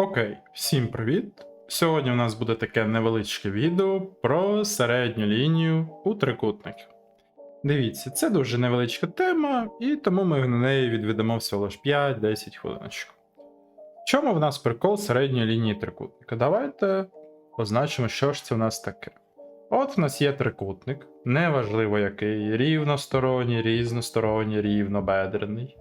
Окей, всім привіт! Сьогодні у нас буде таке невеличке відео про середню лінію у трикутників. Дивіться, це дуже невеличка тема, і тому ми на неї відведемо всього лиш 5-10 хвилиночок. В чому в нас прикол середньої лінії трикутника? Давайте позначимо, що ж це у нас таке. От в нас є трикутник, неважливо який, рівносторонній, різносторонній, рівнобедрений.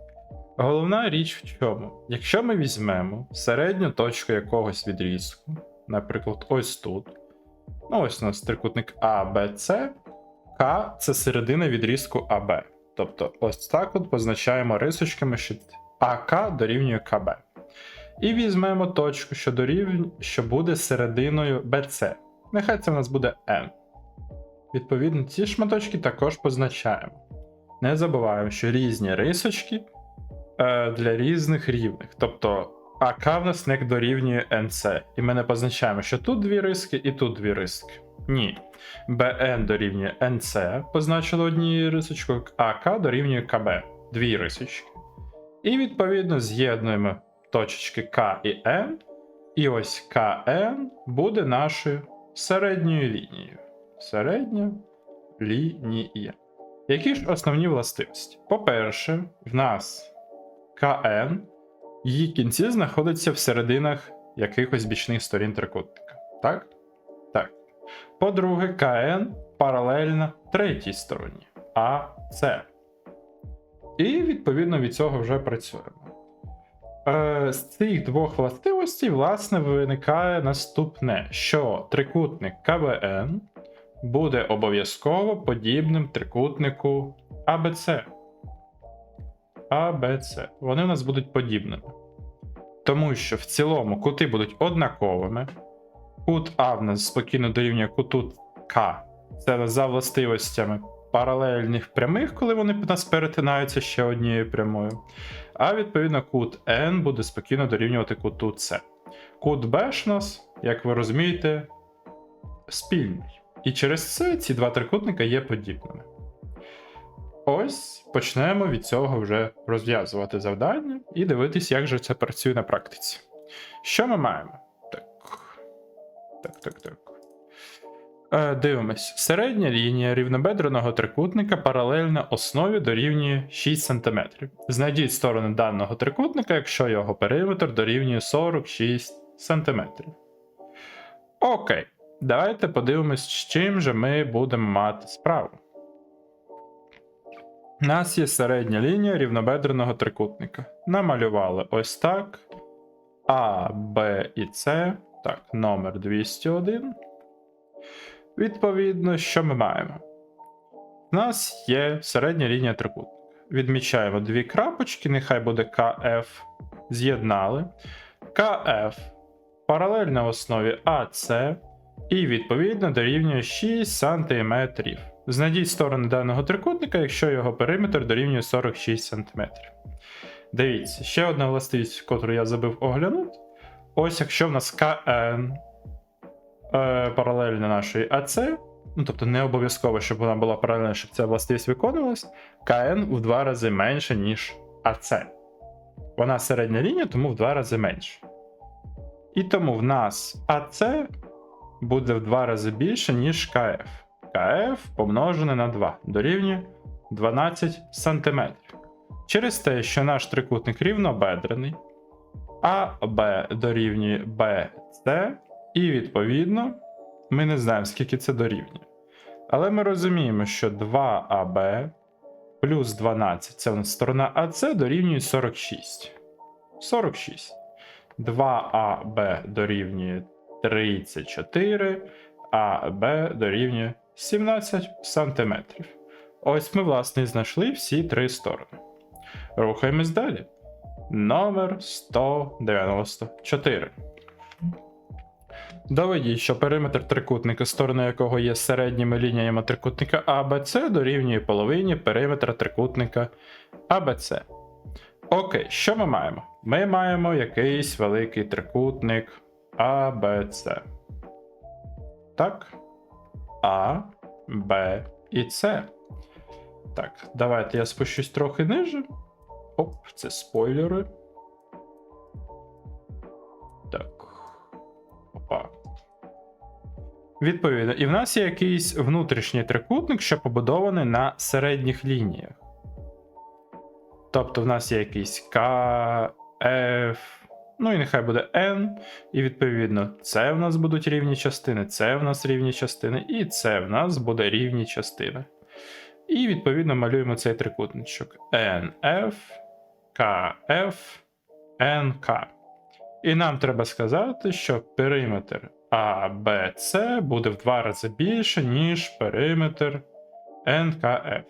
Головна річ в чому? Якщо ми візьмемо середню точку якогось відрізку, наприклад, ось тут. Ну, ось у нас трикутник А, Б, С, К це середина відрізку АБ. Тобто, ось так от позначаємо рисочками, що АК дорівнює КБ. І візьмемо точку, що дорівнює, що буде серединою БЦ. Нехай це в нас буде N. Відповідно, ці шматочки також позначаємо. Не забуваємо, що різні рисочки е, для різних рівних. Тобто АК в нас не дорівнює НЦ. І ми не позначаємо, що тут дві риски і тут дві риски. Ні. БН дорівнює НЦ, позначили однією рисочкою, АК дорівнює КБ, дві рисочки. І відповідно з'єднуємо точечки К і Н. І ось КН буде нашою середньою лінією. Середня лінія. Які ж основні властивості? По-перше, в нас КН, її кінці знаходяться в серединах якихось бічних сторін трикутника. Так? Так. По-друге, КН паралельна третій стороні АС. І відповідно від цього вже працюємо. Е, з цих двох властивостей, власне, виникає наступне: що трикутник КВН буде обов'язково подібним трикутнику АБЦ. А, Б, С. Вони у нас будуть подібними. Тому що в цілому кути будуть однаковими. Кут А в нас спокійно дорівнює куту К. Це за властивостями паралельних прямих, коли вони в нас перетинаються ще однією прямою. А відповідно, кут N буде спокійно дорівнювати куту С. Кут Б ж у нас, як ви розумієте, спільний. І через це ці два трикутника є подібними. Ось почнемо від цього вже розв'язувати завдання і дивитись, як же це працює на практиці. Що ми маємо? Так. Так, так, так. Е, дивимось. Середня лінія рівнобедреного трикутника паралельна основі дорівнює 6 см. Знайдіть сторони даного трикутника, якщо його периметр дорівнює 46 см. Окей. Давайте подивимось, з чим же ми будемо мати справу. У нас є середня лінія рівнобедреного трикутника. Намалювали ось так. А, Б і С. Так, номер 201. Відповідно, що ми маємо? У нас є середня лінія трикутника. Відмічаємо дві крапочки, нехай буде КФ. З'єднали. КФ паралельно основі АС і відповідно дорівнює 6 см. Знайдіть сторони даного трикутника, якщо його периметр дорівнює 46 см. Дивіться, ще одна властивість, яку я забив оглянути. Ось якщо в нас КН е, паралельно нашої АЦ, ну тобто не обов'язково, щоб вона була паралельна, щоб ця властивість виконувалась, КН в два рази менше, ніж АЦ. Вона середня лінія, тому в два рази менше. І тому в нас АЦ буде в два рази більше, ніж КФ. КФ помножене на 2 дорівнює 12 см. Через те, що наш трикутник рівнобедрений, АБ дорівнює BC, і відповідно ми не знаємо, скільки це дорівнює. Але ми розуміємо, що 2АБ плюс 12 це у нас сторона АС дорівнює 46. 46. 2АБ дорівнює 34, а Б дорівнює 17 см. Ось ми, власне, знайшли всі три сторони. Рухаємось далі. Номер 194. Доведіть, що периметр трикутника, сторони якого є середніми лініями трикутника АБЦ, дорівнює половині периметра трикутника АБЦ. Окей, що ми маємо? Ми маємо якийсь великий трикутник АБЦ. Так. А, Б і С. Так, давайте я спущусь трохи ниже. Оп, це спойлери. Так. Опа. Відповідно, і в нас є якийсь внутрішній трикутник, що побудований на середніх лініях. Тобто в нас є якийсь K, F, ну і нехай буде N. І відповідно, це в нас будуть рівні частини, це в нас рівні частини, і це в нас буде рівні частини. І відповідно малюємо цей трикутничок NF, KF, NK. І нам треба сказати, що периметр ABC буде в два рази більше, ніж периметр NKF.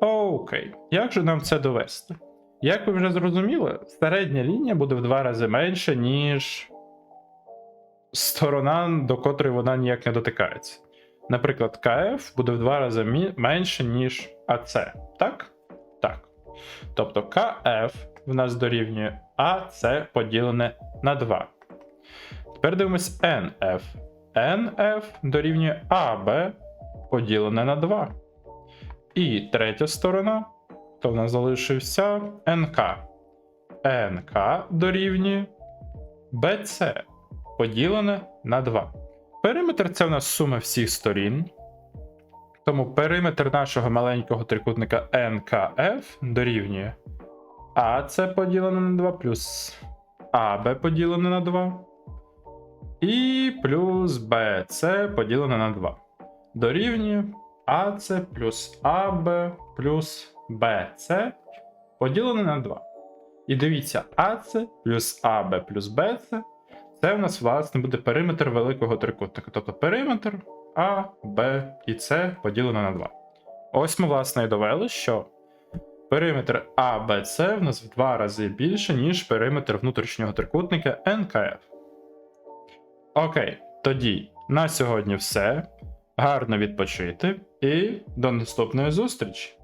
Окей, як же нам це довести? Як ви вже зрозуміли, середня лінія буде в два рази менше, ніж сторона, до котрої вона ніяк не дотикається. Наприклад, КФ буде в два рази менше, ніж АЦ. Так? Так. Тобто КФ в нас дорівнює АЦ поділене на 2. Тепер дивимось NF. NF дорівнює AB поділене на 2. І третя сторона, то в нас залишився НК. НК дорівнює BC поділене на 2. Периметр це в нас сума всіх сторін. Тому периметр нашого маленького трикутника НКФ дорівнює АЦ поділене на 2 плюс АБ поділене на 2. І плюс БЦ поділене на 2. Дорівнює АЦ плюс АБ плюс БЦ поділене на 2. І дивіться, АЦ плюс АБ плюс БЦ це в нас, власне, буде периметр великого трикутника. Тобто периметр А, Б і С поділено на 2. Ось ми, власне, і довели, що периметр А, Б, С в нас в два рази більше, ніж периметр внутрішнього трикутника НКФ. Окей, тоді на сьогодні все. Гарно відпочити і до наступної зустрічі!